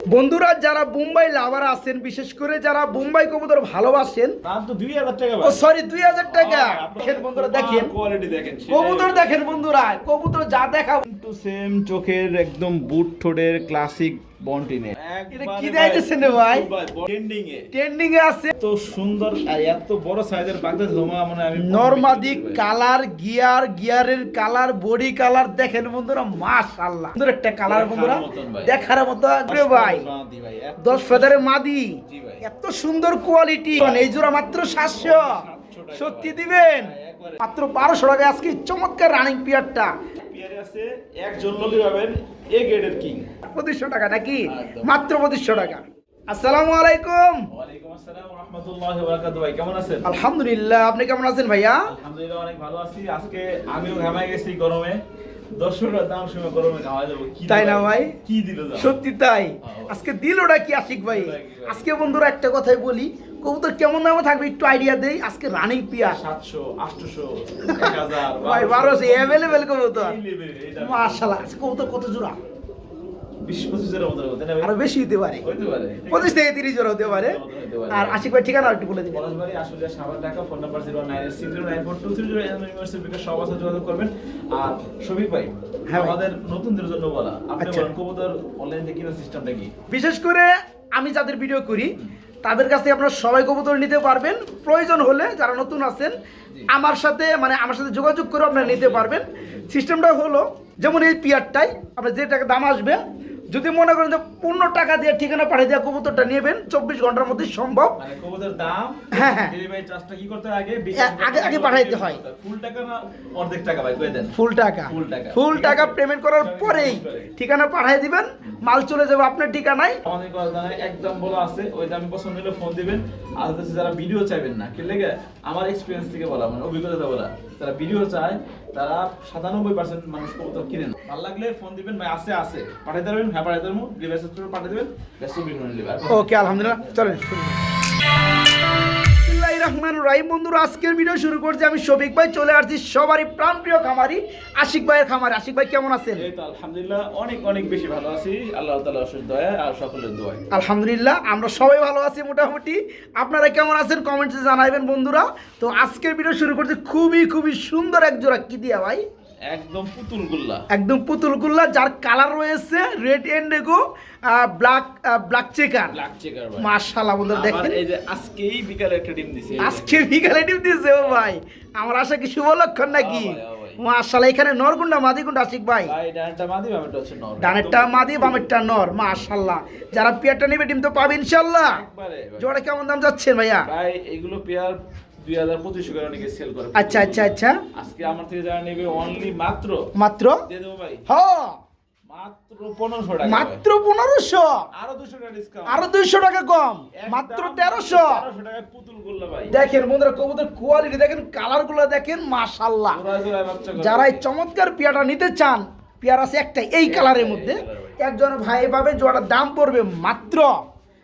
বন্ধুরা যারা বোম্বাই লাভার আছেন বিশেষ করে যারা বোম্বাই কবুতর ভালোবাসেন দাম তো দুই হাজার টাকা ও সরি দুই হাজার টাকা। দেখেন বন্ধুরা দেখেন। কবুতর দেখেন বন্ধুরা কবুতর যা দেখা সেম চোখের একদম বুট ঠোঁটের ক্লাসিক বন্টিনে এটা কি রে ভাই? ট্রেন্ডিং এ। ট্রেন্ডিং এ আছে। এত সুন্দর আর এত বড় সাইজের বাগদা ধোমা মানে আমি নর্মাদি কালার গিয়ার গিয়ারের কালার বডি কালার দেখেন বন্ধুরা মাশাআল্লাহ। সুন্দর একটা কালার বন্ধুরা দেখার মতো রে ভাই বাঁধি ভাই, এত দশ ফেদারে মাদি। এত সুন্দর কোয়ালিটি এই জোড়া মাত্র সাতশো। টাকা সত্যি দিবেন। মাত্র বারোশো আজকে চমৎকার রানিং পিয়ারটা পেয়ারে আছে একজন লোকে পাবেন এ গ্রেডের কিং পঁচিশশো টাকা নাকি? মাত্র পঁচিশশো টাকা। আসসালামু আলাইকুম। ওয়ালাইকুম আসসালাম রাহমাতুল্লাহি ওয়া বারাকাতুহু। ভাই কেমন আছেন? আলহামদুলিল্লাহ আপনি কেমন আছেন ভাইয়া? আলহামদুলিল্লাহ অনেক ভালো আছি। আজকে আমিও গেছি গরমে। দর্শকরা দাম শুনে গরমে যাব তাই না ভাই? কি দিল সত্যি তাই। হ্যাঁ। আজকে দিল ওটা কি আশিক ভাই? আজকে বন্ধুরা একটা কথাই বলি কবুতর কেমন দামে থাকবে একটু আইডিয়া দেই। আজকে রানিং পিয়ার সাতশো আটশোশো ভাই বারোশো। অ্যাভেলেবেল কবুতর। আজকে কবুতর কত জোড়া? বিশ পঁচিশের মতো হতে না ভাই? আরও বেশি হতে পারে। পঁচিশ থেকে তিরিশ জোড়া হতে পারে। আর আশিক ভাই ঠিকানা একটু বলে দিবেন। আসলে সাবার Dhaka phone number zero nine six zero nine four two three zero university Bikash সবার সাথে যোগাযোগ করবেন। আর শফিক ভাই হ্যাঁ আমাদের নতুনদের জন্য বলা আপনি আচ্ছা। বলেন কবুতর অনলাইন থেকে কিনা সিস্টেমটা কি? বিশেষ করে আমি যাদের ভিডিও করি তাদের কাছে আপনারা সবাই কবুতর নিতে পারবেন। প্রয়োজন হলে যারা নতুন আছেন আমার সাথে মানে আমার সাথে যোগাযোগ করে আপনারা নিতে পারবেন। সিস্টেমটা হলো যেমন এই পিয়ারটাই আপনার যে টাকা দাম আসবে যদি মনে করেন যে পূর্ণ টাকা দিয়ে ঠিকানা পাঠিয়ে দেওয়া কবুতরটা নেবেন চব্বিশ ঘণ্টার মধ্যে সম্ভব। মানে দাম হ্যাঁ, হ্যাঁ। কি করতে আগে? আগে- হয়। ফুল টাকা না অর্ধেক টাকা ভাই দেন? ফুল টাকা। ফুল টাকা। ফুল টাকা পেমেন্ট করার পরেই ঠিকানা পাঠিয়ে দিবেন মাল চলে যাবে আপনার ঠিকানায়। আমাদের একদম বলা আছে ওই দামে পছন্দ হলে ফোন দিবেন। আর যারা ভিডিও চাইবেন না কি লেগে? আমার এক্সপিরিয়েন্স থেকে বলা মানে অভিজ্ঞতা বলা। যারা ভিডিও চায়, তারা সাতানব্বই পার্সেন্ট মানুষ কবুতর কিনে না ভালো লাগলে ফোন দিবেন, ভাই, আছে আছে। পাঠিয়ে দেবেন হ্যাঁ পাঠিয়ে দেবেন ডিভাইস পাঠিয়ে দেবেন ওকে আলহামদুলিল্লাহ, চলেন বিসমিল্লাহির রহমানির বন্ধুরা আজকের ভিডিও শুরু করছি। আমি শফিক ভাই চলে আসছি সবারই প্রাণপ্রিয় খামারি আশিক ভাইয়ের খামারি। আশিক ভাই কেমন আছেন? এই তো আলহামদুলিল্লাহ অনেক অনেক বেশি ভালো আছি। আল্লাহ তাআলা অশেষ দয়া আর সকলের দোয়া আলহামদুলিল্লাহ আমরা সবাই ভালো আছি মোটামুটি। আপনারা কেমন আছেন? কমেন্টে জানাবেন বন্ধুরা। তো আজকের ভিডিও শুরু করছি খুবই খুবই সুন্দর এক জোড়া কি দিয়া ভাই। একদম পুতুল গুল্লা। একদম পুতুল গুল্লা যার কালার রয়েছে red black black checker black checker ভাই। মাশাআল্লাহ বন্ধুরা দেখেন। এই যে আজকেই বিকালে একটা ডিম দিছে। আজকে বিকালে টিপ দিয়েছে ও ভাই। আমার আশা কি শুভ লক্ষণ নাকি। মাশাআল্লাহ এখানে নরগুন্ডা মাদিগুন্ডা আশিক ভাই। ভাই ডানটা মাদি বামেরটা হচ্ছে নর। ডানেরটা মাদি বামেরটা নর মাশাআল্লাহ। যারা পেয়ারটা নেবে ডিম তো পাবে ইনশাআল্লাহ। জোড়া কেমন দাম যাচ্ছে ভাইয়া? ভাই এগুলো পেয়ার আচ্ছা আচ্ছা আচ্ছা। আজকে আমার থেকে যারা নেবে অনলি মাত্র মাত্র? দিয়ে দেবো ভাই। হ। মাত্র পনেরোশো আরও দুশো টাকা দুইশো টাকা কম? মাত্র তেরোশো? দেখেন বন্ধুরা কবুতর কোয়ালিটি দেখেন কালারগুলো দেখেন করে। যারা এই চমৎকার পেয়ারটা নিতে চান পেয়ার আছে একটাই এই কালারের মধ্যে। একজন ভাই পাবেন জোড়াটার দাম পড়বে মাত্র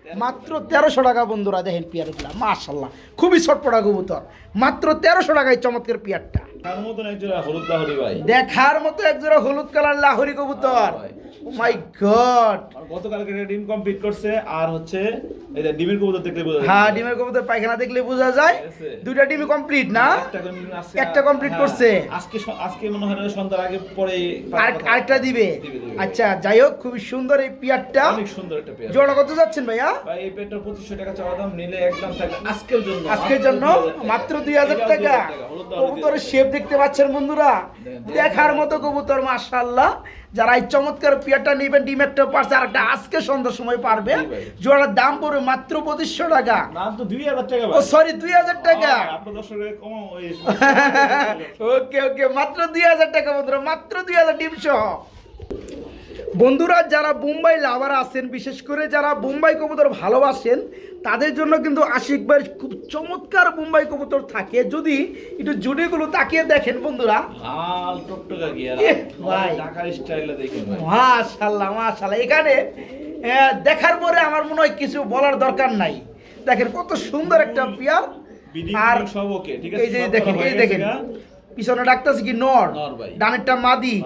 মাত্র তেরোশো টাকা বন্ধুরা দেখেন পেয়ারগুলা মাশাল্লাহ খুবই ছটপটা কবুতর। মাত্র তেরোশো টাকায় চমৎকার পেয়ারটা। দেখার মতো একজোড়া হলুদ কালার লাহরি কবুতর। মাই গড গতকালকে একটা ডিম কমপ্লিট করছে আর হচ্ছে ডিমের কবুতর দেখলে বোঝা যায়। হ্যাঁ ডিমের কবুতর পায়খানা দেখলে বোঝা যায়। দুইটা ডিমই কমপ্লিট না? একটা complete হ্যাঁ, করছে। আজকে আজকে মনে হয় সন্ধ্যার আগে পরে আর- আরেকটা দিবে। আচ্ছা যাই হোক খুবই সুন্দর এই পেয়ারটা। অনেক সুন্দর একটা পেয়ার। জোড়া কত যাচ্ছেন ভাইয়া? ভাই এই পেটটা পঁচিশশো টাকা চাওয়া দাম নিলে একদম থাকবে আজকের জন্য। আজকের জন্য মাত্র দুই হাজার টাকা। 2000 হলুদ কবুতরের শেপ দেখতে পাচ্ছেন বন্ধুরা। দেখার মতো কবুতর মাশাল্লাহ যারা এই চমৎকার পিয়ারটা নেবেন ডিম একটা পারছে আর একটা আজকে সন্ধ্যার সময় পারবে। জোড়ার দাম পড়বে মাত্র পঁচিশশো টাকা। তো দুই হাজার টাকা ও সরি দুই হাজার টাকা। হ্যাঁ, ওকে ওকে মাত্র দুই হাজার টাকা বন্ধুরা মাত্র দুই হাজার ডিম সহ। বন্ধুরা যারা মুম্বাই লাভার আছেন বিশেষ করে যারা মুম্বাই কবুতর ভালোবাসেন তাদের জন্য কিন্তু আশিক ভাইয়ের খুব চমৎকার মুম্বাই কবুতর থাকে। যদি একটু জুড়িগুলো তাকিয়ে দেখেন বন্ধুরা। লাল টকটকা ভাই। ঢাকার স্টাইলে দেখেন এখানে দেখার পরে আমার মনে হয় কিছু বলার দরকার নাই। দেখেন কত সুন্দর একটা পেয়ার। আর সব ওকে ঠিক এই যে দেখেন এই দেখেন। পিছনে ডাকতেছে কি নর? নর ডানেরটা মাদি।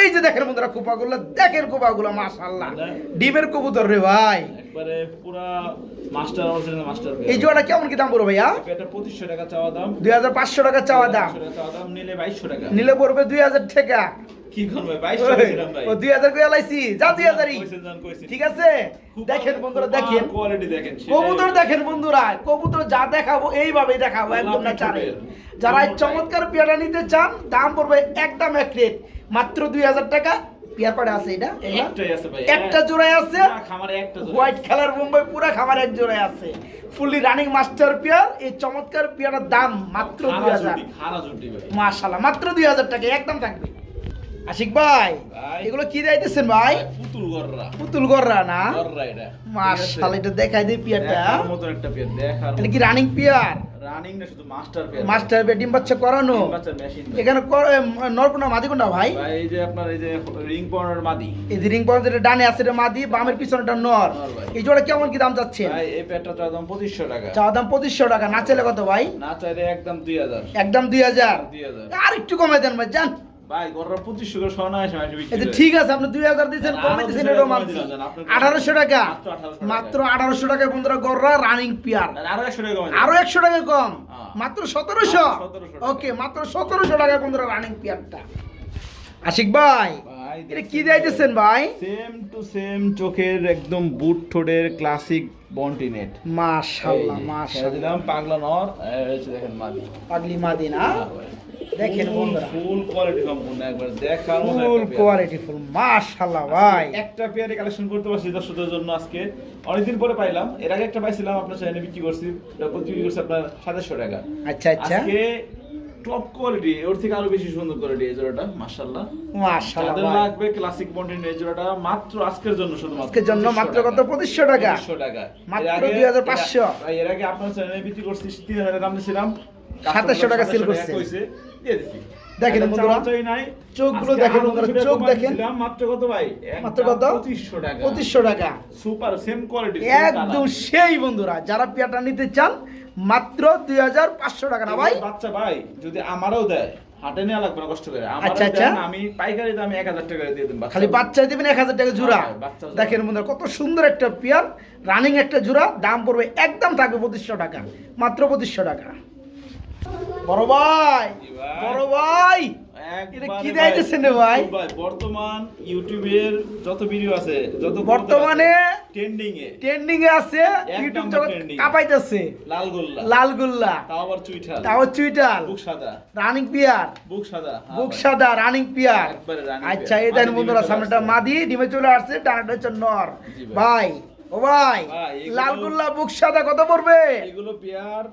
এই যে দেখেন বন্ধুরা কোপাগুলো দেখেন কোপাগুলো মাশাআল্লাহ? ডিমের কবুতর রে ভাই। একবারে পুরা মাস্টার অরিজিনাল মাস্টার এই জোড়াটা কেমন কি দাম পড়বে ভাইয়া? এটা পঁচিশশো টাকা চাওয়া দাম। দুই হাজার পাঁচশো টাকা চাওয়া দাম। চাওয়া দাম নিলে বাইশশো টাকা। নিলে পড়বে দুই হাজার টাকা। কি করবে? বাইশশো টাকা দিলাম ভাই। ও দুই হাজার করে লাইছি। যা দুই হাজারই। কইছেন, যান, কইছেন। ঠিক আছে? দেখেন বন্ধুরা দেখেন। quality দেখেন কবুতর দেখেন বন্ধুরা কবুতর যা দেখাবো এইভাবেই দেখাবো একদম না চারে যারা চমৎকার পেয়ারা নিতে চান দাম পড়বে একদম এক রেট মাত্র দুই হাজার টাকা। পেয়ার আছে এটা একটাই আছে ভাই একটা জোড়ায় আছে? খামারে একটা হোয়াইট কালার মুম্বাই পুরা খাবার এক জোড়ায় আছে। ফুললি রানিং মাস্টার পেয়ার এই চমৎকার পেয়ারের দাম মাত্র দুই খারা হাজার। জুটি, খারা মাশাল্লাহ মাত্র দুই হাজার টাকা একদম থাকবে। আশিক ভাই। এগুলো কি যাইতেছেন ভাই? পুতুল গররা। পুতুল গররা না? গররা এটা। মাশাল্লাহ এটা দেখাই দিই পিয়ারটা। মতন একটা পেয়ার দেখার এটা কি রানিং পিয়ার? রানিং না শুধু মাস্টার পেয়ার। মাস্টার পেয়ার ডিম বাচ্চা করানো? এখানে নরকোনা মাদি কোনটা ভাই? ভাই এই যে আপনার এই যে রিং পনেরো মাদি। এই যে রিং পয়েন্ট যেটা ডানে আছে এটা মাদি বামের পিছনেটা নর। নর এই জোড়া কেমন কি দাম চাচ্ছে ভাই এই পেয়ারটা চাওয়া দাম পঁচিশশো টাকা। চা দাম পঁচিশশো টাকা না চাইলে কত ভাই? না চাইলে একদম দুই হাজার। একদম দুই হাজার। দুই হাজার। আর একটু কমে দেন ভাই জান ভাই গররা পঁচিশশো করে সোনা আসে মাসে বিক্রি এই ঠিক আছে আপনি দুই হাজার দিচ্ছেন কমে এটাও মানছি কমে দিলাম, আপনি- আঠারোশো টাকা। মাত্র 1800 টাকা। টাকায় বন্ধুরা গররা রানিং পিয়ার আরও একশো টাকা কমে আরও একশো টাকা কম। হ্যাঁ। মাত্র সতেরোশো। 1700 ওকে মাত্র টাকায় বন্ধুরা রানিং পিয়ারটা আশিক ভাই এটা কি যাইতেছেন ভাই? সেম টু সেম চোখের একদম বুট ঠোঁটের ক্লাসিক বন্টিনেট মাশাআল্লাহ মাশাআল্লাহ। দিলাম পাগলা নর। এই দেখেন মাদি। পাগলি মাদিনা হ্যাঁ ভাই। দেখেন বন্ধুরা। ফুল কোয়ালিটি সম্পূর্ণ একবার দেখার মতো ফুল কোয়ালিটি ফুল মাশাআল্লাহ ভাই। একটা পেয়ারে কালেকশন করতে পারছি দর্শকদের জন্য আজকে। অনেকদিন পরে পাইলাম এর আগে একটা পাইছিলাম আপনার চ্যানেলে বিক্রি করছি বিক্রি করছি আপনার সাতাশশো টাকা। আচ্ছা আচ্ছা। আজকে টপ কোয়ালিটি ওর থেকে আরও বেশি সুন্দর কোয়ালিটি এই জোড়াটা মাশাআল্লাহ। মাশাআল্লাহ যাদের লাগবে ক্লাসিক বন্ডিন এই জোড়াটা মাত্র আজকের জন্য আজকের জন্য মাত্র কত? টাকা। 2500 টাকা? 2500 টাকা মাত্র এর আগে- 2500 এর আগে আপনার চ্যানেলে বিক্রি করছি 3000 দাম দিছিলাম। 2700 টাকা 2700 করছে। কইছে, দিয়ে দিছি। দেখেন বন্ধুরা, নাই। চোখগুলো দেখেন বন্ধুরা, চোখ দেখেন। মাত্র কত ভাই মাত্র কত? 2500 টাকা টাকা সুপার সেম কোয়ালিটি একদম সেই বন্ধুরা যারা পেয়ারটা নিতে চান মাত্র দুই হাজার পাঁচশো টাকা না ভাই বাচ্চা ভাই যদি আমারও দেয় হাটে নেওয়া লাগবে না কষ্ট করে আচ্ছা, আচ্ছা। আমি পাইকারি দামে 1000 টাকা দিয়ে দিন খালি বাচ্চা দিবেন এক হাজার টাকা জোড়া হ্যাঁ, জোড়া। দেখেন বন্ধুরা কত সুন্দর একটা পেয়ার রানিং একটা জোড়া দাম পড়বে একদম থাকবে পঁচিশশো টাকা মাত্র পঁচিশশো টাকা বড় ভাই বড় ভাই। কি ভাই, রে ভাই? ভাই বর্তমান ইউটিউবের যত ভিডিও আছে যত বর্তমানে ট্রেন্ডিং এ ট্রেন্ডিং এ আছে ইউটিউব জগৎ কাঁপাইতেছে। লাল গোল্লা তাও আবার চুইঠাল। তাও চুইটাল বুক সাদা। Running peer. বুক সাদা। বুক সাদা রানিং পিয়ার। আচ্ছা এই দেখেন বন্ধুরা সামনেটা মাদি ডিমে চলে আসছে ডানাটা হচ্ছে নর। ভাই। ভাই ও ভাই ভাই, লালগুল্লা বুক সাদা কত পড়বে? এগুলো পেয়ার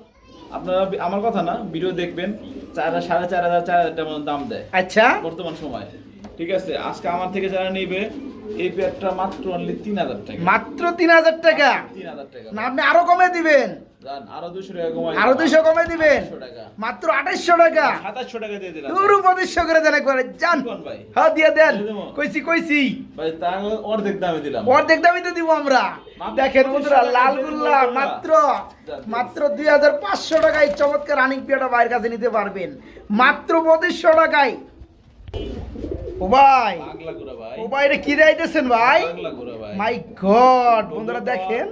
আপনারা আমার কথা না ভিডিও দেখবেন চার সাড়ে চার হাজার চার হাজার দাম দেয়। আচ্ছা। বর্তমান সময়। ঠিক আছে আজকে আমার থেকে যারা নিবে এই পেয়ারটা মাত্র অনলি তিন হাজার টাকা। মাত্র তিন হাজার টাকা? তিন হাজার টাকা। না আপনি আরও কমে দিবেন। আরও দুশো কমে দিবেন? মাত্র আঠাইশশো টাকা? সাতাশশো টাকা দিয়ে দিলাম। দুরু পঁচিশশো করে দেন একবারে যান। ভাই? হ্যাঁ দিয়ে দেন। কইছি কইছি। ভাই তা অর্ধেক দামে দিলাম। অর্ধেক দামই তো দিব আমরা। দেখেন বন্ধুরা লালগুল্লা মাত্র মাত্র দুই হাজার পাঁচশো টাকায় চমৎকার রানিং পিয়াটা বাইরের কাছে নিতে পারবেন। মাত্র পঁচিশশো টাকায়। ও ভাই ভাই। ও ভাই এটা কি রাইতেছেন ভাই? ভাই। মাই গড বন্ধুরা দেখেন।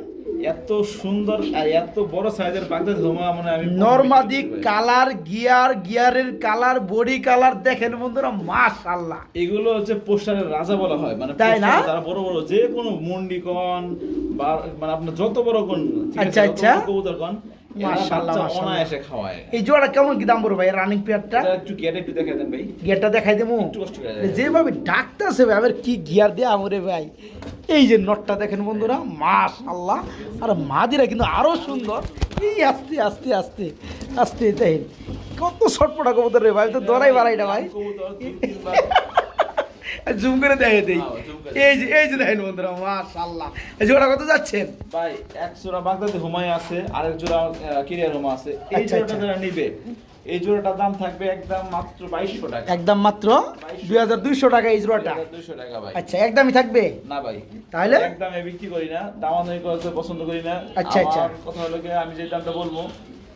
এত সুন্দর আর এত বড় সাইজের বাগদা ধোমা মানে আমি নর্মাদি কালার গিয়ার গিয়ারের কালার বডি কালার দেখেন বন্ধুরা মাশাআল্লাহ এগুলো হচ্ছে পোস্টারের রাজা বলা হয় মানে তাই না? যারা বড় বড় যে কোনো মুন্ডি কন বা মানে আপনার যত বড় কোন আচ্ছা, আচ্ছা। কবুতর কন এরা মাশাআল্লাহ, বাচ্চা মাশাআল্লাহ। অনায়াসে খাওয়ায় এই জোড়া কেমন কি দাম পড়বে ভাই রানিং পেয়ারটা একটু গেটে একটু দেখে দেন ভাই দেখাই দেবো। যেভাবে ডাকতেছে ভাই আবার কি গিয়ার দিয়ে আমরে ভাই এই যে নটটা দেখেন বন্ধুরা মাস আল্লাহ আর মাদিরা কিন্তু আরও সুন্দর। এই আস্তে আস্তে আস্তে আস্তে দেখেন। কত ছটপটা কবুতর রে ভাই তো দরাই ভাই কবুতর দুই তিনবার- জুম করে দেখে দেই। এই যে এই যে দেখেন বন্ধুরা মাস আল্লাহ এই জোড়া কত যাচ্ছেন? ভাই এক জোড়া বাগদাতে হুমায় আছে আরেক জোড়া কেরিয়ার হুমা আছে। এই আচ্ছা, জোড়াটা আচ্ছা। যারা নিবে এই জোড়াটার দাম থাকবে একদম মাত্র বাইশশো টাকা। একদম মাত্র দুই হাজার দুইশো টাকা এই জোড়াটা। দুইশো টাকা ভাই। আচ্ছা একদমই থাকবে? না ভাই। তাহলে? একদমে বিক্রি করি না দামাদামি করতে পছন্দ করি না। আচ্ছা, আচ্ছা। কথা হলো কি আমি যে দামটা বলব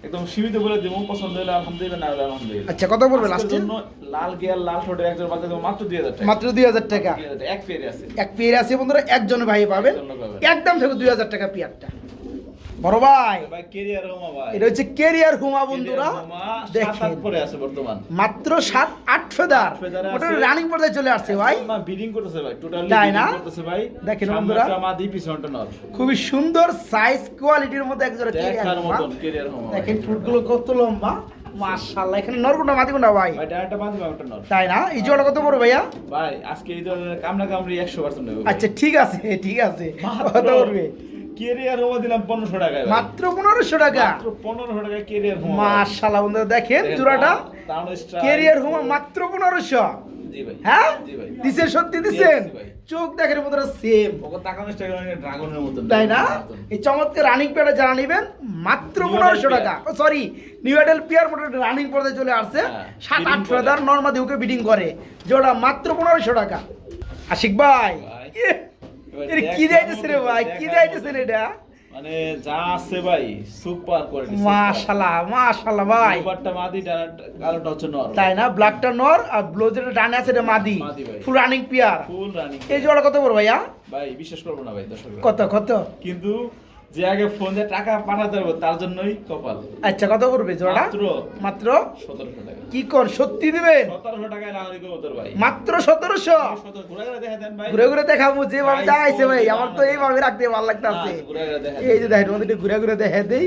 একদম সীমিত বলে দিব পছন্দ হলে আলহামদুলিল্লাহ না হলে আলহামদুলিল্লাহ। আচ্ছা কত পড়বে আজকের লাস্টে জন্য লাল গিয়ার লাল ঠোঁটের একজন বাচ্চা মাত্র দুই হাজার টাকা। মাত্র দুই হাজার টাকা। 2000 টাকা, এক পেয়ারে আছে। এক পেয়ার আছে বন্ধুরা একজন ভাই পাবেন। পাবেন। একদম থেকে দুই হাজার টাকা পেয়ারটা। বড় ভাই। এটা হচ্ছে কেরিয়ার হুমা বন্ধুরা। দেখেন। পরে আছে বর্তমান। মাত্র সাত আট ফেদার। ওটা রানিং পর্যায়ে চলে আসছে ভাই। করতেছে ভাই টোটালি তাই না? ভাই। দেখেন বন্ধুরা। মাদি পিছনটা নর। খুবই সুন্দর সাইজ কোয়ালিটির মধ্যে একজোড়া কেরিয়ার হুমা। দেখেন ঠোঁটগুলো কত লম্বা। মাশাআল্লাহ এখানে নরগুন্ডা মাদিগুন্ডা ভাই? ভাই ডায়ারটা মাদি একটা নর। তাই না? এই জোড়া কত বড় ভাইয়া? ভাই আজকে এই ধরনের কামড়ি আচ্ছা ঠিক আছে ঠিক আছে। কত কেরিয়ার হোমা দিলাম পনেরোশো ভাই। মাত্র পনেরোশো টাকা? মাত্র পনেরোশো টাকা কেরিয়ার হোমা মাশাআল্লাহ বন্ধুরা দেখেন জোড়াটা। কেরিয়ার হুমা মাত্র পনেরোশো। হ্যাঁ? দিছেন সত্যি দিছেন? চোখ দেখেন সেম ড্রাগনের মতন। তাই না? এই চমৎকার রানিং পেয়ারটা যারা নেবেন মাত্র পনেরোশো টাকা। সরি নিউ পিয়ার রানিং পর্যায়ে চলে আসছে। হ্যাঁ, সাত আট করে। ফেদার নর্মাদি ওকে বিডিং করে। যেটা মাত্র পনেরোশো টাকা। আশিক ভাই। কি যাইতেছে রে ভাই কি যাইতেছে রে এটা? মানে যা আছে ভাই সুপার কোয়ালিটি মাশাআল্লাহ মাশাআল্লাহ ভাই। মাদি কালোটা হচ্ছে নর তাই না? ব্ল্যাকটা নর আর ব্লু যেটা ডানে আছে এটা মাদি। Full running pair full running এই জোড়া কত পড় ভাইয়া? ভাই বিশ্বাস করব না ভাই দর্শক কত কত? কিন্তু যে আগে ফোন দিয়ে টাকা পাঠাতে পারব তার জন্যই কপাল। আচ্ছা কত পড়বে জোড়া মাত্র মাত্র? সতেরোশো টাকা। কি কর সত্যি দিবেন? সতেরোশো টাকায় কবুতর ভাই। মাত্র সতেরোশো? সতেরো ঘুরে ঘুরে দেখা দেন ভাই। ঘুরে ঘুরে দেখাবো যেভাবে দেখাইছে ভাই আমার তো? এইভাবে রাখতে ভালো লাগতেছে। এই যে দেখেন ঘুরে ঘুরে দেখা দেই।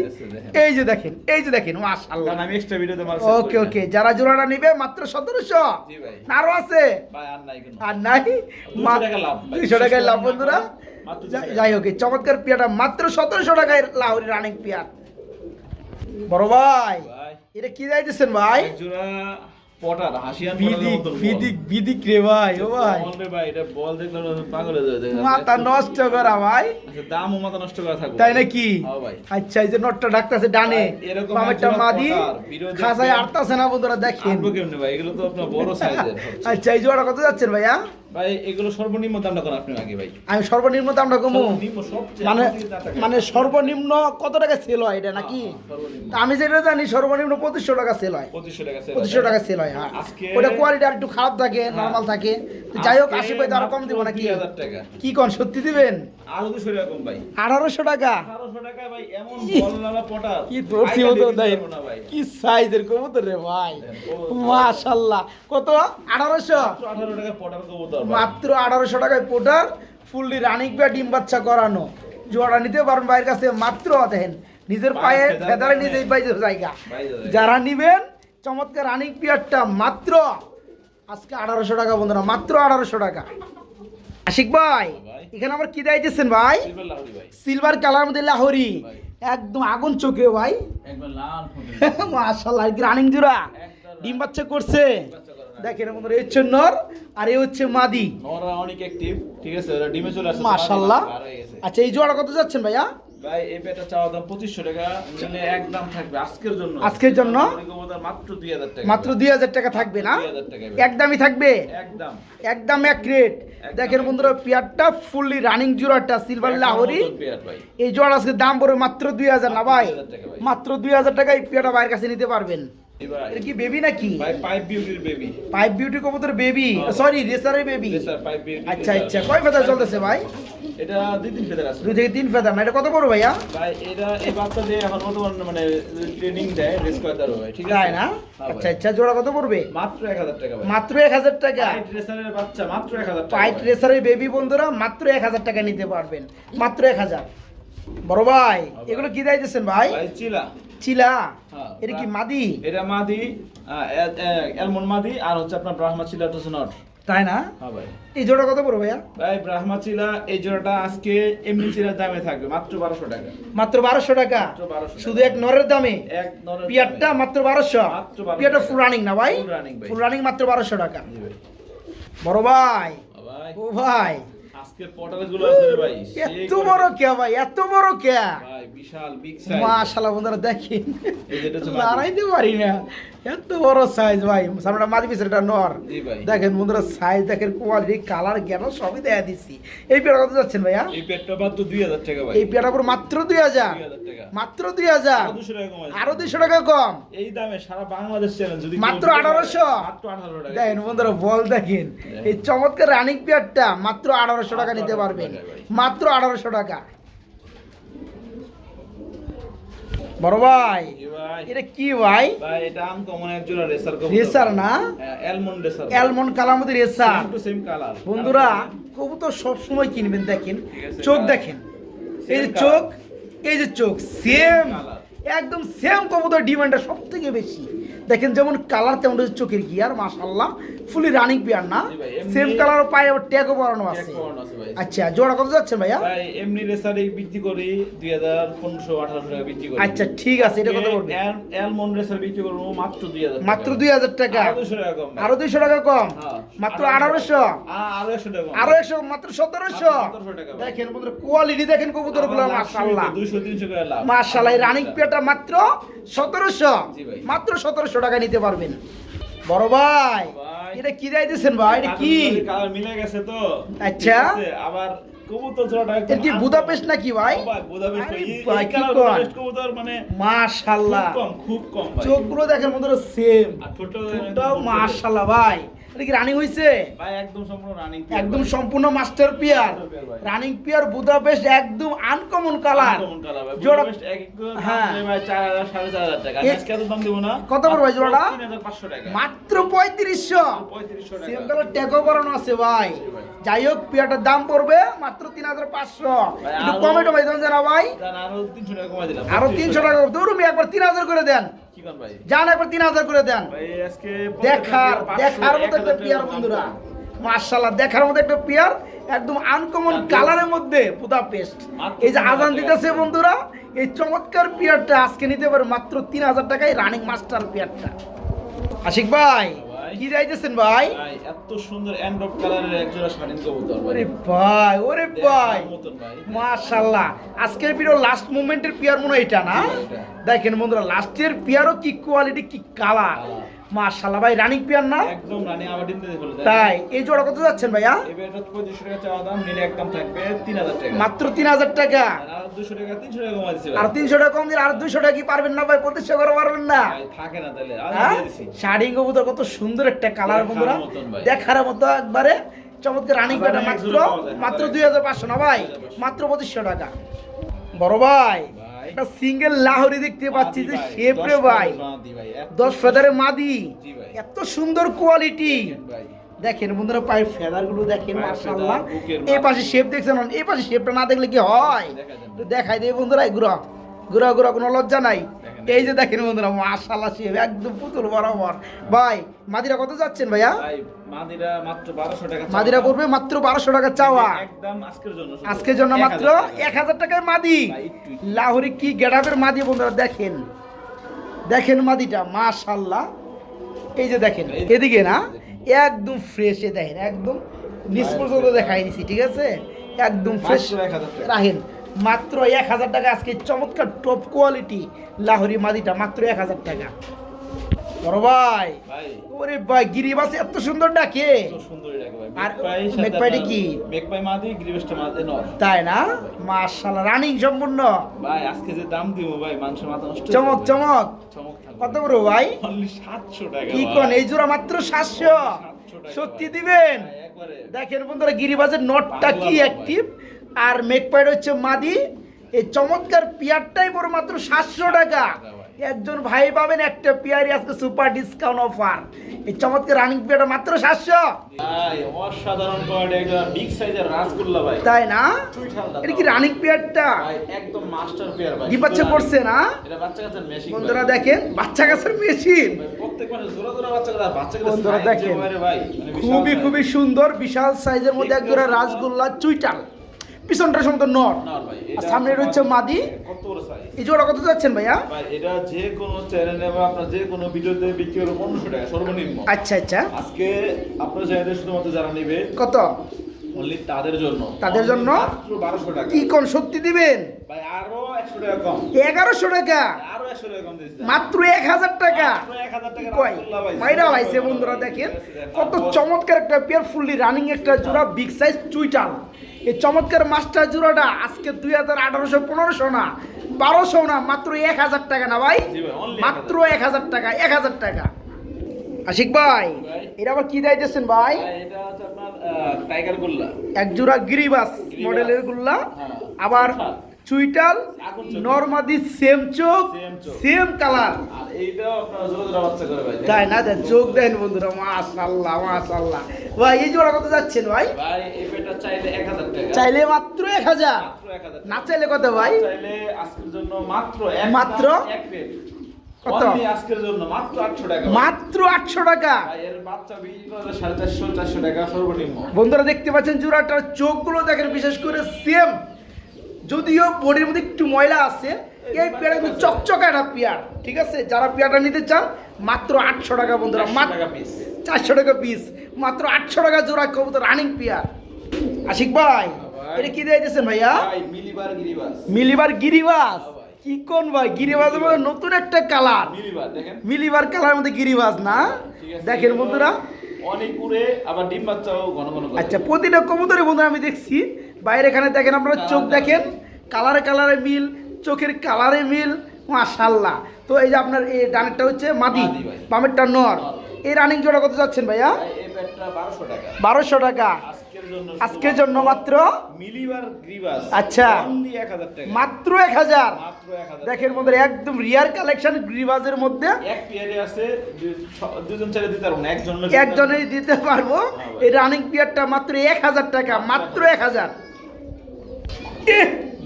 এই যে দেখেন। এই যে দেখেন মাশাআল্লাহ। আমি এক্সট্রা ভিডিওতে মাল ওকে ওকে যারা জোড়াটা নিবে মাত্র সতেরোশো। আরও আছে? আর নাই আর নাই? দুইশো টাকায় লাভ। বন্ধুরা। যাই হোক চমৎকার পিয়াটা মাত্র সতেরোশো টাকায় লাহোরি রানিং পিয়ার। বড় ভাই এটা কি যাইতেছেন ভাই? পটার হাসিয়ান বিদিক বিদিক বিদিক রে ভাই ও ভাই। ভাই এটা বল দেখলে পাগল হয়ে যাবে মাথা নষ্ট করা ভাই। আচ্ছা দামও মাথা নষ্ট করা থাকবে। তাই নাকি? হ্যাঁ আচ্ছা এই যে নটটা ডাকতেছে ডানে। এরকম মাদি। খাসায় আটতাছে না বন্ধুরা দেখেন। আনব কেমনে ভাই? এগুলো তো আপনার বড় সাইজের আচ্ছা এই জোড়া কত যাচ্ছেন ভাইয়া? ভাই এগুলো সর্বনিম্ন দামটা কোন আপনি আগে ভাই? আমি সর্বনিম্ন দামটা কমু। মানে মানে সর্বনিম্ন কত টাকা সেল হয় এটা নাকি? হ্যাঁ, আমি যেটা জানি সর্বনিম্ন পঁচিশশো টাকা সেল হয়। পঁচিশশো টাকা সেল হয় হ্যাঁ ওটা কোয়ালিটি আর একটু খারাপ থাকে হ্যাঁ। নর্মাল থাকে। যাই হোক আশি পাই আরও কম দিব নাকি? কি কোন সত্যি দিবেন? আঠারোশো টাকা? কি সাইজের কবুতর রে ভাই। মাশাল্লাহ। কত? আঠারোশো? আঠারো টাকা পটার কবুতর। ভাই। মাত্র আঠারোশো টাকায় পোটার ফুললি রানিং বা ডিম বাচ্চা করানো। জোড়া নিতে পারেন ভাইয়ের কাছে মাত্র দেখেন নিজের পায়ে ফেদার। নিজেই পাইছে জায়গা। যারা নিবেন চমৎকার রানিং পিয়ারটা মাত্র আজকে আঠারোশো টাকা বন্ধুরা মাত্র আঠারোশো টাকা। আশিক ভাই। এখানে আমার কি দিতেছেন ভাই? সিলভার ভাই। সিলভার কালার মধ্যে লাহরি। একদম আগুন চোখে ভাই। মাশাল্লাহ কি রানিং জোড়া। ডিম বাচ্চা করছে। দেখেন বন্ধুরা এই হচ্ছে নর আর এই হচ্ছে মাদি। নরা অনেক অ্যাক্টিভ ঠিক আছে? ওরা ডিমে চলে আসছে গেছে। আচ্ছা এই জোড়া কত যাচ্ছেন ভাইয়া? ভাই এই পেটা চাওয়া দাম টাকা নিলে একদম থাকবে আজকের জন্য। আজকের জন্য? মাত্র দুই হাজার টাকা মাত্র দুই হাজার টাকা থাকবে না? 2000 টাকা একদমই থাকবে? একদম একদম এক রেট দেখেন বন্ধুরা পিয়ারটা ফুললি রানিং জোড়াটা সিলভার লাহোরি। এই জোড়া আজকে দাম পড়বে মাত্র দুই হাজার না ভাই? 2000। মাত্র দুই হাজার টাকা এই পিয়ারটা ভাইয়ের কাছে নিতে পারবেন। এটা কি বেবি নাকি? ভাই পাইপ বিউটির বেবি পাইপ বিউটি কবুতর বেবি হ্যাঁ। সরি রেসারের বেবি স্যার পাইপ বিউটি আচ্ছা আচ্ছা কয় ফেদার চলতেছে ভাই? এটা দুই তিন ফেদার আছে। দুই থেকে তিন ফেদার না এটা কত বড় ভাইয়া? ভাই এটা এই বাচ্চা দিয়ে এখন বর্তমান মানে ট্রেনিং দেয় রেস ভাই ঠিক আছে? না? হ্যাঁ আচ্ছা আচ্ছা জোড়া কত পড়বে? মাত্র এক হাজার টাকা ভাই। মাত্র এক হাজার টাকা? পাইট রেসারের বাচ্চা মাত্র এক হাজার টাকা পাইট রেসারের বেবি বন্ধুরা মাত্র এক হাজার টাকা নিতে পারবেন। মাত্র এক হাজার। বড় ভাই এগুলো কি দিতেছেন ভাই? ভাই চিলা। চিলা হ্যাঁ, এটা কি মাদি? এটা মাদি এলমন মাদি আর হচ্ছে আপনার ব্রাহ্মা চিলা তো নট। তাই না? হ্যাঁ ভাই। এই জোড়া কত বড় ভাইয়া? ভাই ব্রাহ্মা চিলা এই জোড়াটা আজকে এমনি চিলার দামে থাকবে মাত্র বারোশো টাকা। মাত্র বারোশো টাকা? শুধু এক নরের দামে? এক নরের পিয়ারটা মাত্র বারোশো? পিয়ারটা ফুল রানিং না ভাই? ফুল রানিং মাত্র বারোশো টাকা। বড় ভাই। ভাই। ও ভাই। আজকে আছে রে ভাই। এত বড় কে ভাই এত বড় কে ভাই বিশাল বিগ সাইজ মাশাআল্লাহ বন্ধুরা দেখেন। এই যেটা চলে পারি না। এত বড় সাইজ ভাই সামনে মাদি পিছের এটা নর। দেখেন বন্ধুরা সাইজ দেখেন কোয়ালিটি কালার জ্ঞান সবই দেখা দিচ্ছি এই পেয়ারা কত যাচ্ছেন ভাইয়া? এই মাত্র 2000 টাকা ভাই। এই পুরো মাত্র দুই হাজার। 2000 টাকা। মাত্র দুই হাজার। আরও 200 টাকা কম। এই দামে সারা বাংলাদেশ যদি মাত্র কেউ নিতে পারে, 1800 মাত্র 18 টাকা। দেখেন বন্ধুরা বল দেখেন। এই চমৎকার রানিং পেয়ারটা মাত্র আঠারোশো টাকা নিতে পারবেন। মাত্র আঠারোশো টাকা। বড় ভাই। এটা কি ভাই? এটা রেসার রেসার না? Almond racer. অ্যালমন্ড কালার মধ্যে রেসার। টু সেম কালার বন্ধুরা কবুতর সব সময় কিনবেন দেখেন। চোখ দেখেন। এই যে চোখ এই যে চোখ সেম একদম সেম কবুতর ডিমান্ডটা সব থেকে বেশি। দেখেন যেমন কালার তেমন চোখের গিয়ার মাশাল্লাহ ফুলি রানিং পেয়ার না? সেম কালার পায়ে ট্যাগও পরানো আছে। আচ্ছা জোড়া কত যাচ্ছে ভাইয়া? ভাই এমনি রেসার এই বিক্রি করি 2500 1800 টাকা বিক্রি করি। আচ্ছা ঠিক আছে এটা কত পড়বে? অ্যালমন্ড রেসার বিক্রি করব মাত্র 2000 মাত্র দুই হাজার টাকা? আরও 200 টাকা কম। আরও দুইশো টাকা কম। মাত্র আরো- আঠারোশো আ- আরও 100 টাকা। আরও একশো মাত্র সতেরোশো? মাত্র 1700 টাকা দেখেন বন্ধুরা কোয়ালিটি দেখেন কবুতরগুলো আমার লাভ মাশাল্লাহ শুরুতে 200 300 করে লাভ। মাশাল্লাহ এই রানিং পেয়ারটা মাত্র সতেরোশো? জি ভাই। মাত্র সতেরোশো টাকা নিতে পারবেন। বড় ভাই। এটা কি দিতেছেন ভাই? এটা কি? কালার মিলে গেছে তো। আচ্ছা। আবার কবুতর জোড়াটা এটা কি বুদাপেস্ট নাকি ভাই? বুদাপেস্ট ভাই, কি কালার কন? বুদাপেস্ট কবুতর মানে খুব কম খুব কম ভাই। চোখগুলো দেখেন বন্ধুরা সেম আর ভাই। এটা কি রানিং হইছে? ভাই একদম সম্পূর্ণ রানিং একদম সম্পূর্ণ master pair. Running pair Budapest একদম আনকমন কালার জোড়া হ্যাঁ। ভাই 4000 4500 টাকা। আজকে এত দাম দেব না। কত পড়বে ভাই জোড়াটা? 3500 টাকা। মাত্র পঁয়ত্রিশশো। 3500 টাকা। সেম কালার ট্যাগও করানো আছে ভাই। যাই হোক পিয়াটার দাম পড়বে মাত্র তিন হাজার পাঁচশো। ভাই, একটু ভাই জানা ভাই। আরও 300 টাকা কমাই দিলাম। আরও তিনশো টাকা দৌড়ুমি একবার তিন হাজার করে দেন। যান একবার তিন হাজার করে দেন। দেখার দেখার মতো একটা পিয়ার পিয়ার বন্ধুরা। মার্শাল্লাহ দেখার মতো একটা পিয়ার একদম আনকমন কালারের মধ্যে পুদা পেস্ট এই যে আজান দিতেছে বন্ধুরা এই চমৎকার পিয়ারটা আজকে নিতে পারে মাত্র তিন হাজার টাকায় রানিং মাস্টার পিয়ারটা আশিক ভাই ভাই। কি যাইতেছেন ভাই? ভাই এত সুন্দর অ্যান্ড্রপ কালারের একজোড়া শাড়িন কবুতর ওরে ভাই ওরে ভাই। মাশাআল্লাহ। আজকের ভিডিও লাস্ট মোমেন্টের পিয়ার মনে হয় এটা না। দেখেন বন্ধুরা লাস্টের পিয়ারও কি কোয়ালিটি কি কালার মাশাল্লাহ ভাই রানিং পিয়ার না? একদম রানি আবার বলে তাই এই জোড়া কত যাচ্ছেন ভাইয়া? এবার এটা 2500 টাকা চাওয়া দাম নিলে একদম থাকবে 3000 টাকা। মাত্র তিন হাজার টাকা। আর 200 টাকা 300 টাকা কমাই দিছি আর তিনশো টাকা কম দিলে আর দুইশো টাকা কি পারবেন না ভাই? প্রতিষ্ঠা করে পারবেন না। থাকে না তাহলে হ্যাঁ? শাড়ি কবুতর কত সুন্দর একটা কালার বন্ধুরা। দেখার মতো একবারে। চমৎকার রানিং পেটা মাত্র মাত্র হাজারে দুই হাজার পাঁচশো না ভাই? মাত্র পঁচিশশো টাকা। বড় ভাই। একটা সিঙ্গেল লাহরি দেখতে পাচ্ছি যে শেপ রে ভাই। দশ ফেদারের মাদি। এত সুন্দর কোয়ালিটি দেখেন বন্ধুরা পায়ের ফেদারগুলো দেখেন মাশাআল্লাহ। এই পাশে শেপ দেখছেন? এই পাশে শেপটা না দেখলে কি হয়? দেখাই দেবে বন্ধুরা গুড়া। গুড়া গুড়া কোনো লজ্জা নাই। এই যে দেখেন বন্ধুরা মাশাআল্লাহ শেপ একদম পুতুল বরাবর। ভাই মাদিরা কত যাচ্ছেন ভাইয়া? মাদিরা মাত্র 1200 টাকা মাদিরা। করবে মাত্র বারোশো টাকা চাওয়া। একদম আজকের জন্য আজকের জন্য মাত্র টাকা। এক হাজার টাকায় মাদি। লাহোরি কি গেডাপের মাদি বন্ধুরা দেখেন। দেখেন মাদিটা মাশাল্লাহ এই যে দেখেন এদিকে না একদম ফ্রেশ দেখেন একদম নিচ পর্যন্ত দেখাই দিছি ঠিক আছে? একদম ফ্রেশ 1000। রাখেন মাত্র এক হাজার টাকা। আজকে চমৎকার টপ কোয়ালিটি লাহোরি মাদিটা মাত্র এক হাজার টাকা। বড় ভাই। ওরে ভাই গিরিবাস এত সুন্দর ডাকে। আর মেকপাইটা কি? মেকপাই মাদি মাদি নর। তাই না? রানিং সম্পূর্ণ। ভাই আজকে যে দাম দিব ভাই মানুষের মাথা নষ্ট চমক যাবে। চমক। চমক কত বড় ভাই? Only 700 টাকা কি কোন এই জোড়া মাত্র সাতশো। 700 সত্যি দিবেন? একবারে। দেখেন বন্ধুরা গিরিবাজের নটটা কি অ্যাক্টিভ আর মেকপাইড হচ্ছে মাদি এই চমৎকার পিয়ারটাই বড় মাত্র সাতশো টাকা। একজন ভাই পাবেন একটা পিয়ারি আজকে সুপার ডিসকাউন্ট অফার এই চমৎকার রানিং পিয়ারটা মাত্র সাতশো। অসাধারণ বিগ সাইজের রাসগোল্লা ভাই। তাই না? এটা কি রানিং পিয়ারটা? একদম মাস্টার পেয়ার ভাই। বাচ্চা করছে না? এটা বাচ্চা কাচ্চার মেশিন বন্ধুরা দেখেন বাচ্চা কাছের মেশিন প্রত্যেক জোড়া জোড়া বাচ্চা কাচ্চা বাচ্চা বন্ধুরা দেখেন। মানে খুবই খুবই সুন্দর বিশাল সাইজের মধ্যে এক জোড়া রাসগোল্লা চুইটাল। পিছনটা সম্ভবত নট আর সামনে রয়েছে মাদি। এই জোড়া কত যাচ্ছেন ভাইয়া? ভাই এটা যে কোনো চ্যানেলে বা আপনার যে কোনো ভিডিওতে বিক্রি হলো পনেরোশো টাকা সর্বনিম্ন। আচ্ছা আচ্ছা। আজকে আপনার চ্যানেলে শুধুমাত্র যারা নেবে কত? তাদের জন্য। তাদের জন্য? বারোশো টাকা। কি কোন শক্তি দিবেন? এগারোশো টাকা? মাত্র এক হাজার টাকা? মাত্র 1000 টাকা কয়? রাসগোল্লা ভাই। মাইরা ভাইছে বন্ধুরা দেখেন কত চমৎকার একটা পেয়ারফুললি রানিং একটা জোড়া বিগ সাইজ চুইটাল। এই চমৎকার মাস্টার জোড়াটা আজকে দুই হাজার আঠারোশো পনেরোশো না বারোশো না মাত্র এক হাজার টাকা না ভাই? মাত্র এক হাজার টাকা এক হাজার টাকা। আশিক ভাই। এটা আবার কি দিয়েছেন ভাই? টাইগার গোল্লা। এক জোড়া গিরিবাস গিরিবাস। মডেলের গুল্লা। হ্যাঁ। আবার চুইটাল। নর্মাদি সেম চোখ সেম কালার। তাই না? দেন চোখ দেন বন্ধুরা মাশাল্লাহ মাশাল্লাহ ভাই এই জোড়া কত যাচ্ছেন ভাই? চাইলে মাত্র এক হাজার। না চাইলে কত ভাই? মাত্র কত? আজকের জন্য টাকা মাত্র টাকা। এর বাচ্চা সর্বনিম্ন। বন্ধুরা দেখতে পাচ্ছেন জোড়াটার চোখগুলো দেখেন বিশেষ করে সেম। যদিও বডির মধ্যে একটু ময়লা আছে এই পেয়ারা কিন্তু চকচকা একটা পেয়ার ঠিক আছে? যারা পেয়ারটা নিতে চান মাত্র আটশো টাকা বন্ধুরা মাত্র চারশো টাকা পিস মাত্র আটশো টাকা জোড়া কবুতর রানিং পেয়ার। আশিক ভাই। এটা কি দিয়েছেন ভাইয়া? মিলিবার গিরিবাস। হ্যাঁ। কি কোন ভাই গিরিবাস মানে নতুন একটা কালার। মিলিবার কালার মধ্যে গিরিবাস না? দেখেন বন্ধুরা। অনেক উড়ে আবার ডিম বাচ্চাও ঘন ঘন আচ্ছা প্রতিটা কবুতরে বন্ধুরা আমি দেখছি। বাইরে এখানে দেখেন আপনারা চোখ দেখেন। কালারে কালারে মিল চোখের কালারে মিল মাশাল্লাহ তো এই যে আপনার এই ডানেরটা হচ্ছে মাদি বামেরটা নর। এই রানিং জোড়া কত যাচ্ছেন ভাইয়া? বারোশো টাকা। আজকের জন্য মাত্র? আচ্ছা। মাত্র এক হাজার? দেখেন বন্ধুরা একদম রিয়ার কালেকশন গ্রিবাজের মধ্যে। একজনেই দিতে পারব এই রানিং পিয়ারটা মাত্র এক হাজার টাকা মাত্র এক হাজার।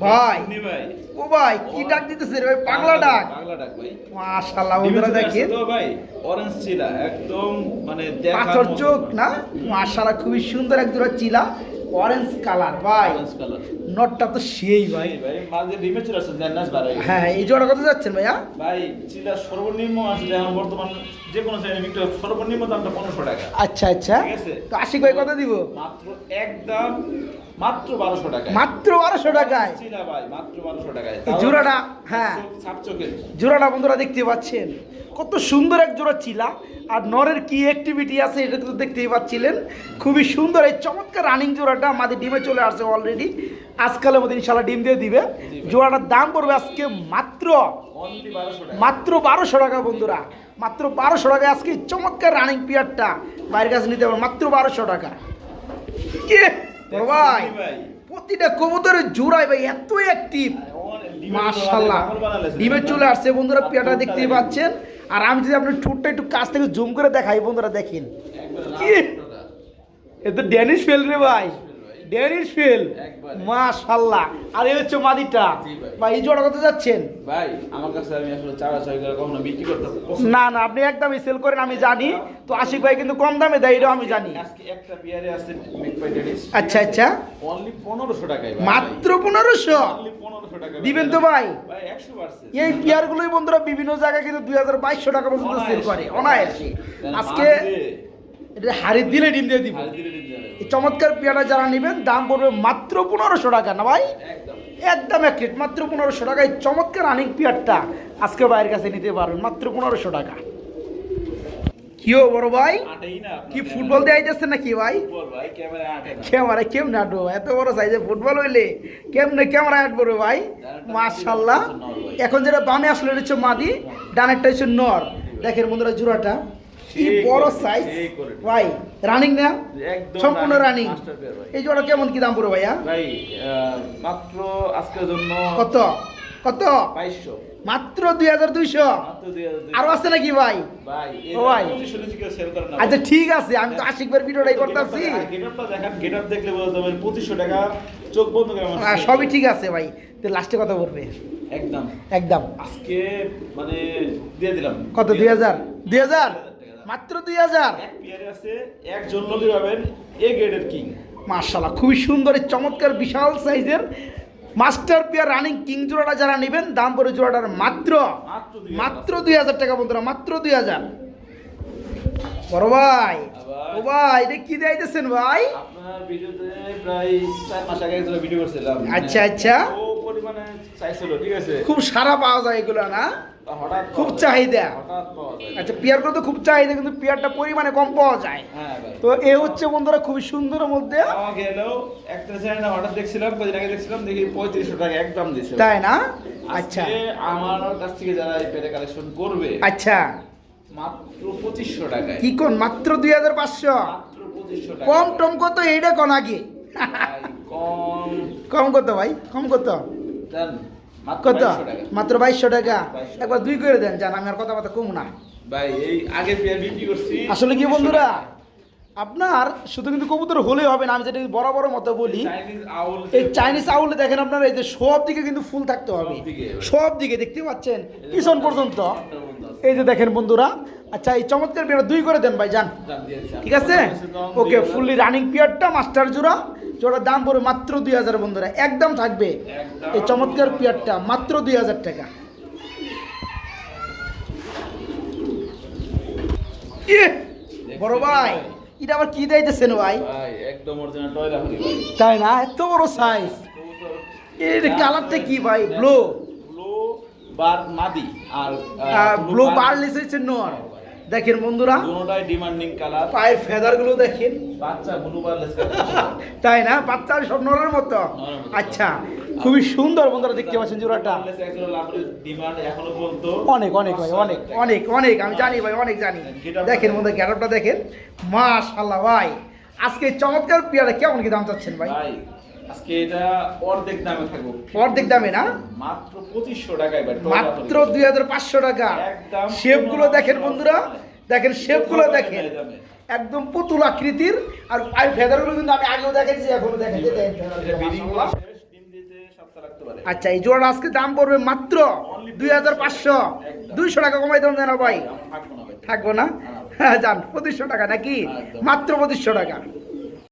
ভাই ভাই। ও ভাই কি ডাক দিতেছে রে ভাই? পাগলা ডাক। পাগলা ডাক ভাই। মাশাআল্লাহ বন্ধুরা দেখেন। তো ভাই অরেঞ্জ চিলা একদম মানে দেখার পাথর। চোখ না? মাশাআল্লাহ খুবই সুন্দর এক জোড়া চিলা অরেঞ্জ কালার ভাই। অরেঞ্জ কালার নটটা তো সেই ভাই। ভাই ভাই মাঝে ডিমের চলে আসছে দেড়নাস বাড়াই। হ্যাঁ এই জোড়া কত যাচ্ছেন ভাইয়া? ভাই চিলা সর্বনিম্ন আছে এখন বর্তমান যে কোনো বিক্রি হয়, সর্বনিম্ন দামটা পনেরোশো টাকা। আচ্ছা আচ্ছা। ঠিক আছে। তো আশিক ভাই কত দিব? মাত্র একদম মাত্র বারোশো টাকা মাত্র বারোশো টাকায়। ভাই মাত্র বারোশো টাকায়। জোড়াটা, হ্যাঁ। জোড়াটা বন্ধুরা দেখতে পাচ্ছেন। কত সুন্দর এক জোড়া চিলা। আর নরের কি অ্যাক্টিভিটি আছে এটা তো দেখতেই পাচ্ছিলেন। খুবই সুন্দর এই চমৎকার রানিং জোড়াটা আমাদের ডিমে চলে আসছে অলরেডি আজকালের মধ্যে ইনশাল্লাহ ডিম দিয়ে দিবে। জোড়াটার দাম পড়বে আজকে মাত্র মাত্র বারোশো টাকা বন্ধুরা। মাত্র বারোশো টাকা আজকে চমৎকার রানিং পিয়ারটা বাইরের কাছে নিতে পারব মাত্র বারোশো টাকা। কে? ভাই প্রতিটা কবুতরের জোড়ায় ভাই এত অ্যাক্টিভ মাশাল্লাহ। ডিমে চলে আসছে বন্ধুরা পেটা দেখতেই পাচ্ছেন। আর আমি যদি আপনার ঠোঁটটা একটু কাছ থেকে জুম করে দেখাই বন্ধুরা দেখেন। এ তো ড্যানিশ ফেল রে ভাই। ড্যানিশ ফেল। মাশাল্লাহ। আর এই হচ্ছে মাদিটা। ভাই। এই জোড়া কত যাচ্ছেন? ভাই আমার কাছে আমি আসলে চারা ছয় করে কখনো বিক্রি করতে না না আপনি একদমই সেল করেন আমি জানি। তো আশিক ভাই কিন্তু কম দামে দেয় এটাও আমি জানি। আজকে একটা বিয়ারে আছে আচ্ছা আচ্ছা। অনলি পনেরোশো টাকায় মাত্র পনেরোশো? অনলি টাকা দিবেন তো ভাই। ভাই একশো পার্সেন্ট এই পেয়ারগুলোই বন্ধুরা বিভিন্ন জায়গায় কিন্তু দুই হাজার বাইশশো টাকা পর্যন্ত সেল করে অনায়াসে। আজকে এটা হাড়ি দিলে ডিম দিয়ে দিব। এই চমৎকার পেয়ারা যারা নেবেন দাম পড়বে মাত্র পনেরোশো টাকা না ভাই? একদম। এক প্লেট মাত্র পনেরোশো টাকা। এই চমৎকার রানিং পেয়ারটা আজকে বাইরের কাছে নিতে পারবেন মাত্র পনেরোশো টাকা। কিও বড় ভাই? কি ফুটবল দিয়ে আইতেছে নাকি ভাই? ভাই ক্যামেরা কেমনে আটবো এত বড় সাইজে ফুটবল হইলে কেমনে ক্যামেরা আটবো রে ভাই? মাশাল্লাহ এখন যেটা বামে আসলে হচ্ছে মাদি ডানেরটা হচ্ছে নর। দেখেন বন্ধুরা জোড়াটা। কি বড় সাইজ ভাই রানিং না? সম্পূর্ণ রানিং। এই জোড়া কেমন কি দাম পড়বে ভাইয়া? ভাই মাত্র আজকের জন্য কত? কত? বাইশশো। মাত্র দুই হাজার দুইশো। আরও আছে নাকি ভাই? ভাই ও আচ্ছা ঠিক আছে আমি তো আশিকবার ভিডিওটাই করতেছি। চোখ বন্ধ করে হ্যাঁ, সবই ঠিক আছে ভাই তো লাস্টে কথা বলবে। একদম। একদম। আজকে মানে দিয়ে দিলাম। কত দুই হাজার? দুই হাজার? মাত্র দুই হাজার। এক পেয়ারে আছে একজন লোকই পাবেন এ গ্রেডের কিং। মার্শাল্লাহ খুবই সুন্দর চমৎকার বিশাল সাইজের মাস্টার পিয়ার রানিং কিং জোড়াটা যারা নেবেন দাম পড়ে জোড়াটার মাত্র মাত্র দুই হাজার। টাকা বন্ধুরা মাত্র দুই হাজার। বড় ভাই ও ভাই এটা কি দিয়েছেন ভাই? আপনার ভিডিওতে প্রায় চার মাস আগে একটা ভিডিও করছিলাম। আচ্ছা, আচ্ছা। ও মানে চাইছিল ঠিক আছে? খুব সারা পাওয়া যায় এগুলো না? হঠাৎ খুব চাহিদা। আচ্ছা পেয়ারগুলো তো খুব চাহিদা কিন্তু পেয়ারটা পরিমাণে কম পাওয়া যায়। হ্যাঁ তো এ হচ্ছে বন্ধুরা খুবই সুন্দর মধ্যে। গেলেও একটা চ্যানেলে হঠাৎ দেখছিলাম কদিন আগে দেখছিলাম দেখি পঁয়ত্রিশশো টাকা একদম দিছে। তাই না? আচ্ছা। আমার কাছ থেকে যারা এই পেটে কালেকশন করবে আচ্ছা। মাত্র পঁচিশশো টাকায়। কি কোন মাত্র দুই হাজার পাঁচশো? টাকা কম টম কত এইটা কোন আগে? কম। কম কত ভাই? কম কত? কত? মাত্র বাইশশো টাকা? একবার দুই করে দেন জান আমি আর কথা কথা কম না। ভাই এই আগে বিক্রি করছি। আসলে কি বন্ধুরা আপনার শুধু কিন্তু কবুতর হলেই হবে না আমি যেটা বড় বড় মতো বলি এই চাইনিজ আউলে দেখেন আপনার এই যে সব দিকে কিন্তু ফুল থাকতে হবে। সব দিকে। দেখতে পাচ্ছেন? পিছন পর্যন্ত। এই যে দেখেন বন্ধুরা আচ্ছা এই চমৎকার পেয়ার দুই করে দেন ভাই যান ঠিক আছে? ওকে 2000 ফুললি রানিং পিয়ারটা মাস্টার জোড়া জোড়ার দাম পড়বে মাত্র দুই হাজার বন্ধুরা একদম থাকবে। এই চমৎকার পিয়ারটা মাত্র দুই হাজার টাকা। ইয়ে! বড় ভাই এটা আবার কি দিতেছেন ভাই? একদম তাই না? এত বড় সাইজ এর কালারটা কি ভাই? ব্লু ব্লু বার মাদি আর ব্লু বার্লিস হচ্ছে নর দেখেন বন্ধুরা দুটোটাই ডিমান্ডিং কালার পায়ের ফেদারগুলো দেখেন। বাচ্চা তাই না? বাচ্চার সব নরের মতো। আচ্ছা খুবই সুন্দর বন্ধুরা দেখতে পাচ্ছেন জোড়াটা। অনেক অনেক ভাই অনেক অনেক অনেক আমি জানি ভাই অনেক জানি। দেখেন বন্ধু গ্যারাপটা দেখেন মাশাল্লাহ ভাই আজকে চমৎকার পেয়ারা কেমন কি দাম চাচ্ছেন ভাই আজকে এটা অর্ধেক দামে থাকব। অর্ধেক দামে না? মাত্র পঁচিশশো টাকায় মাত্র দুই হাজার পাঁচশো টাকা। শেপগুলো দেখেন বন্ধুরা দেখেন শেপগুলো দেখেন। একদম পুতুল আকৃতির। আর পায়ের ফেদারগুলো কিন্তু আমি আগেও দেখেছি এখনও পারে। আচ্ছা এই জোড়া আজকে দাম পড়বে মাত্র দুই হাজার পাঁচশো। দুইশো টাকা কমাই দেবেন না ভাই। থাকব না হ্যাঁ যান পঁচিশশো টাকা নাকি? মাত্র পঁচিশশো টাকা।